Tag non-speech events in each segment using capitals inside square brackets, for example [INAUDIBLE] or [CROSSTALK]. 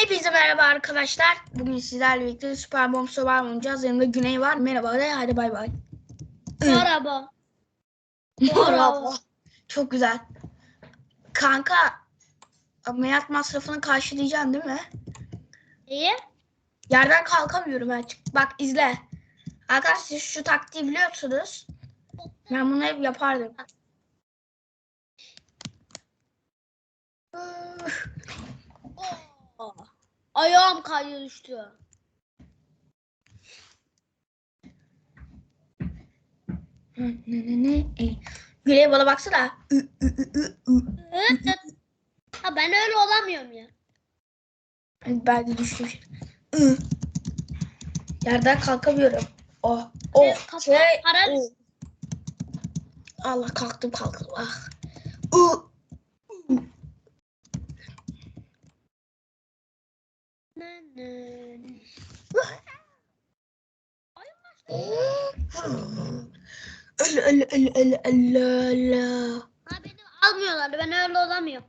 Hepinize merhaba arkadaşlar. Bugün sizlerle birlikte Super Bomb Survival oynayacağız. Yanımda Güney var. Merhaba de hadi bay bay. [LAUGHS] Merhaba. Merhaba. Çok güzel. Kanka ameliyat masrafını karşılayacaksın değil mi? İyi. Yerden kalkamıyorum ben. Bak izle. Arkadaşlar siz şu taktiği biliyorsunuz. Ben bunu hep yapardım. Üf. [LAUGHS] [LAUGHS] Ayağım kaydı düştü. Güney bana baksana. Ü, ü, ü, ü, ü. Evet. evet. Ha ben öyle olamıyorum ya. Ben de düştüm. Yerden kalkamıyorum. Oh. Oh. Kafa Şey. oh. Allah kalktım kalktım. Ah. Ü. Öyle öyle öyle öyle öyle öyle. Ha beni almıyorlar. Ben öyle olamıyorum.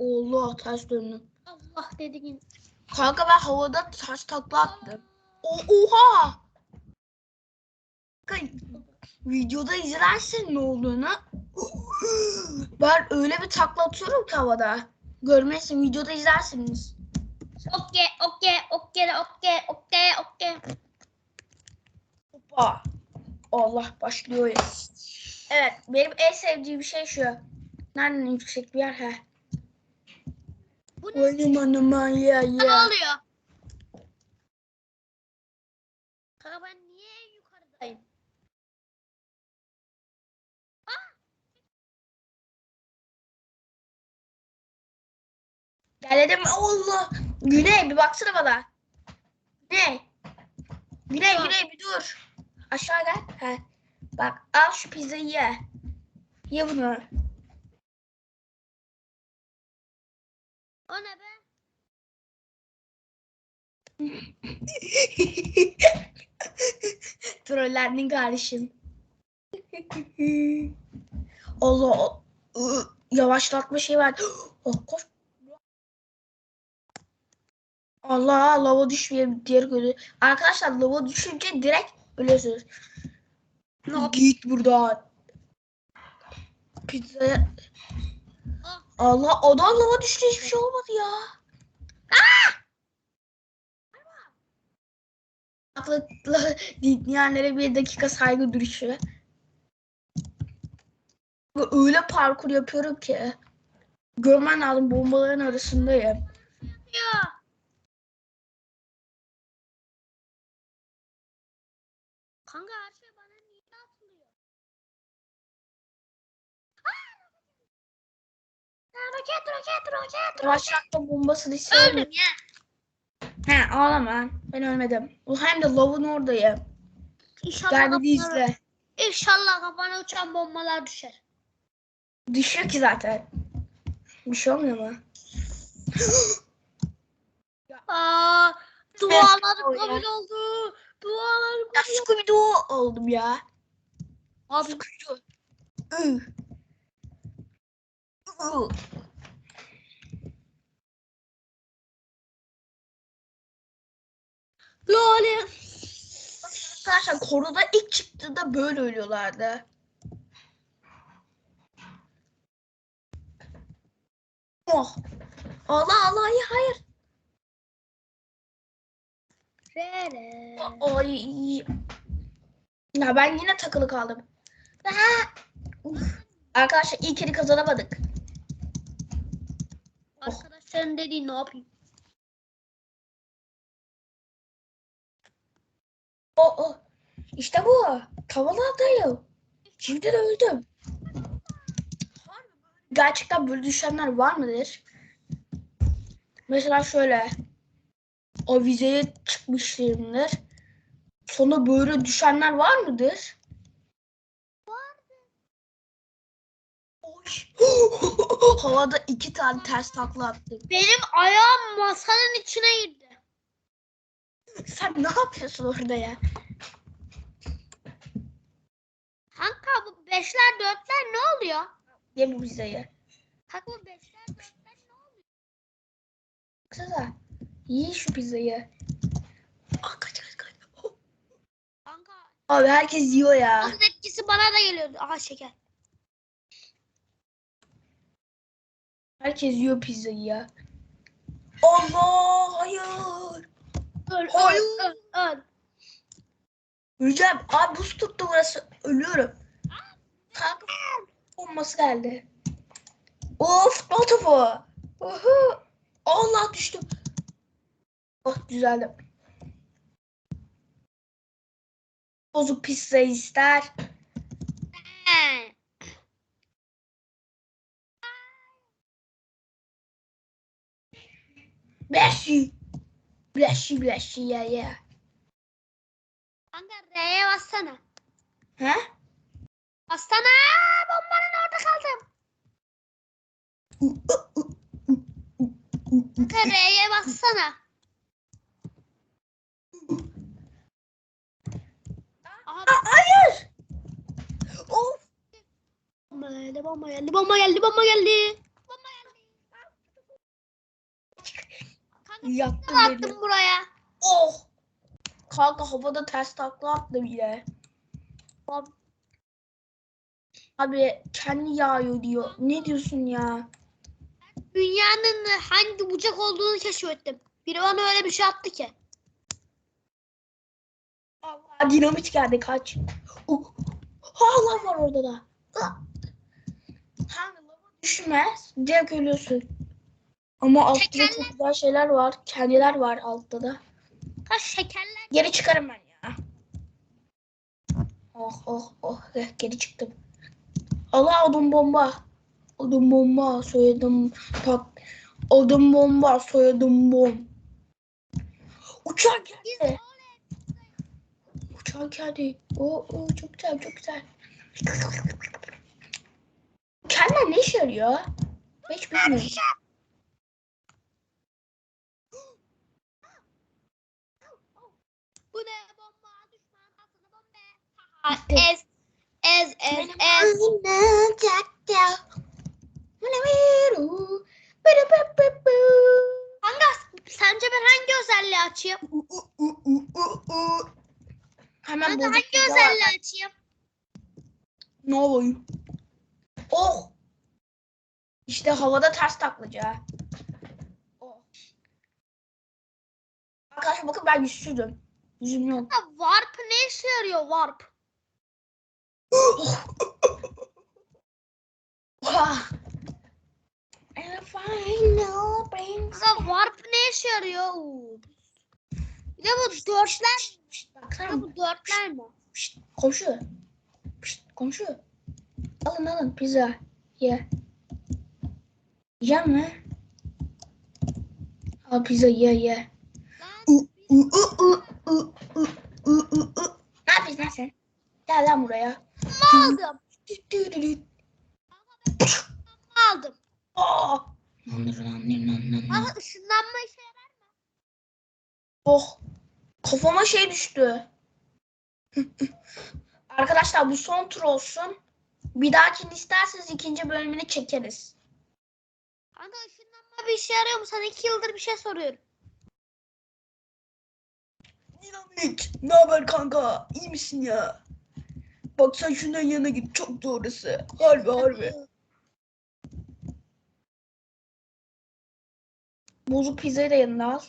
Allah ters döndüm. Allah dediğin. Kanka ben havada taş takla attım. O, oha! Kanka, videoda izlersin ne olduğunu. Ben öyle bir takla atıyorum ki havada. Görmezsin videoda izlersiniz. Okey, okey, okey, okey, okey, okey. Hoppa. Allah başlıyor ya. Evet benim en sevdiğim şey şu. Nereden yüksek bir yer he? Bu ne? Oynum anıma ya Ne ya. oluyor? Kanka ben niye en yukarıdayım? Geldim Allah. Güney bir baksana bana. Güney. Güney. Güney bir dur. Aşağı gel. He. Bak al şu pizzayı ye. Ye bunu. O ne be? [LAUGHS] Trollendin kardeşim. [LAUGHS] Allah. ı, Yavaşlatma şey var. [GASPS] Oh, koş. Allah lava düşmeyelim diğer gözü. Arkadaşlar lava düşünce direkt ölüyorsunuz. Ne yap- Git buradan. Pizza. Ah. Allah adam lava düştü hiçbir şey olmadı ya. Aklıklı dinleyenlere bir dakika saygı duruşu. Öyle parkur yapıyorum ki. Görmen lazım bombaların arasındayım. Ya. Kanka her şey bana niye atılıyor? Aa! Ya roket roket roket. Yavaşlatma bombasını istiyorum. Öldüm ya. He ağlama. Ben ölmedim. O hem de lavın oradayım. İnşallah Gel bir kafana, izle. İnşallah kafana uçan bombalar düşer. Düşüyor ki zaten. Bir şey olmuyor mu? [GASPS] Aa, dualarım kabul oldu. Dualarım kabul oldu. Scooby-Doo oldum ya. Abi Scooby-Doo. Loli. Arkadaşlar konuda ilk çıktığında böyle ölüyorlardı. Oh. Allah Allah ya hayır. Rere. Ay. Ya ben yine takılı kaldım. Arkadaşlar ilk kere kazanamadık. Arkadaşların dediği ne yapayım? O o. İşte bu. Tavalardayım. Şimdi de öldüm. Gerçekten böyle düşenler var mıdır? Mesela şöyle. O vizeye çıkmışlarımdır. Sonra böyle düşenler var mıdır? [GASPS] Havada iki tane ters takla attık. Benim ayağım masanın içine girdi. Sen ne yapıyorsun orada ya? Kanka bu beşler dörtler ne oluyor? Ye bu pizzayı. Kanka bu beşler dörtler ne oluyor? Kısa Ye şu pizzayı. Aa, kaç kaç kaç. Oh. Kanka. Abi herkes yiyor ya. Onun etkisi bana da geliyordu. Aha şeker. Herkes yiyor pizzayı ya. Allah hayır. Öl, Hayır. öl, öl, öl. Öleceğim. Abi buz tuttu burası. Ölüyorum. Kanka bombası geldi. Of futbol topu. Uhu. Allah düştüm. Oh düzeldim. Bozuk pizza ister. He. Blessy. Blessy blessy ya ya. Kanka R'ye bassana. He? Bassana. Bombanın orada kaldım. Kanka R'ye bassana. Aha hayır. Of. bomba geldi, bomba geldi, bomba geldi. Bomba geldi. Beni. attım buraya? Oh. Kanka havada ters takla attım yine. Bom- Abi kendi yağıyor diyor. Ne diyorsun ya? Dünyanın hangi bucak olduğunu keşfettim. Biri bana öyle bir şey attı ki. Allah dinamit geldi kaç. Uh. Hala var orada da. Ah. Kanka lava düşmez. Direkt ölüyorsun. Ama altta da çok güzel şeyler var. Kendiler var altta da. Kaç şekerler. Geri çıkarım ben ya. Oh oh oh. Eh, Geri çıktım. Allah odun bomba. Odun bomba. Soyadım tak. Odun bomba. Soyadım bom. Uçak geldi. Uçak geldi. Oo, oo, çok güzel çok güzel. Kendiler ne işe yarıyor? Hiç bilmiyorum. bomba düşman altını bombe. Taha ez ez sence ben hangi özelliği açayım? Hemen Ben hangi özelliği açayım? Ne olayım? Oh! İşte havada ters taklaca. Oh. Arkadaşlar bakın ben yüzsüzüm. Yüzüm yok. Kanka warp ne işe yarıyor warp? Ah. And final brings Kanka warp ne işe yarıyor? Bir de bu dörtler. Baksana bu dörtler mi? Pişt, komşu. Pişt, komşu. Alın alın pizza. Ye. Yiyecek mi? Al pizza ye ye. Lan u, u, u, u, u, u, u. Ne yapıyorsun lan sen? Gel lan buraya. aldım? Aldım. Aa! Kanka ışınlanma işe yarar. Oh. Kafama şey düştü. [LAUGHS] Arkadaşlar bu son tur olsun. Bir dahakini isterseniz ikinci bölümünü çekeriz. Kanka ışınlanma bir işe yarıyor mu? Sana iki yıldır bir şey soruyorum. Dinamit. Ne haber kanka? İyi misin ya? Bak sen şundan yana git. Çok doğrusu. Harbi harbi. Bozuk pizzayı da yanına al.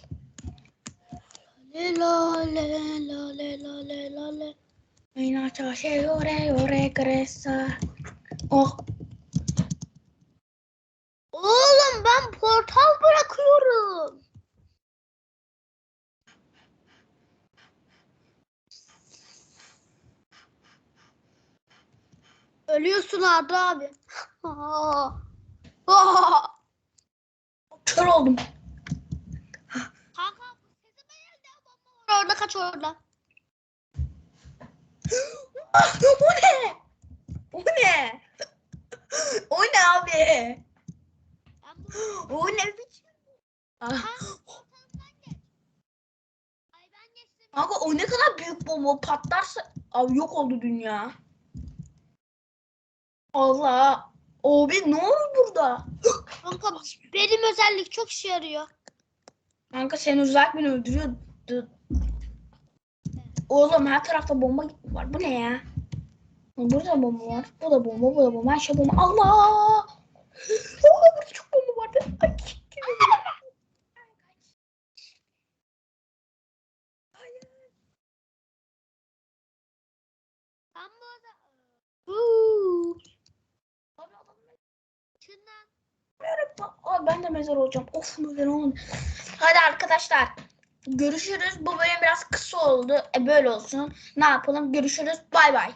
Le la le la le la le la le. Minacha şey ore ore cresa. Oh. Oğlum ben portal bırakıyorum. Ölüyorsun Arda abi. Aa. [LAUGHS] Aa. Kör oldum. Kanka sesime geldi. Bomba var orada kaç orada. Ah, [GASPS] o ne? O ne? [GASPS] O ne abi? Bu [GASPS] O ne biçim? Ah. Kanka, o ne kadar büyük bomba patlarsa abi yok oldu dünya. Allah. Abi ne olur burada? Kanka benim özellik çok işe yarıyor. Kanka seni uzak beni öldürüyor. Dı- Oğlum her tarafta bomba var. Bu ne ya? Burada bomba var. Bu da bomba, bu da bomba. Her şey bomba. Allah! Allah burada çok bomba vardı. Ay, Ben bu arada... Huu. Şundan Aa, ben de mezar olacağım. Of mezar olmadı. Hadi arkadaşlar. Görüşürüz. Bu bölüm biraz kısa oldu. E böyle olsun. Ne yapalım? Görüşürüz. Bay bay.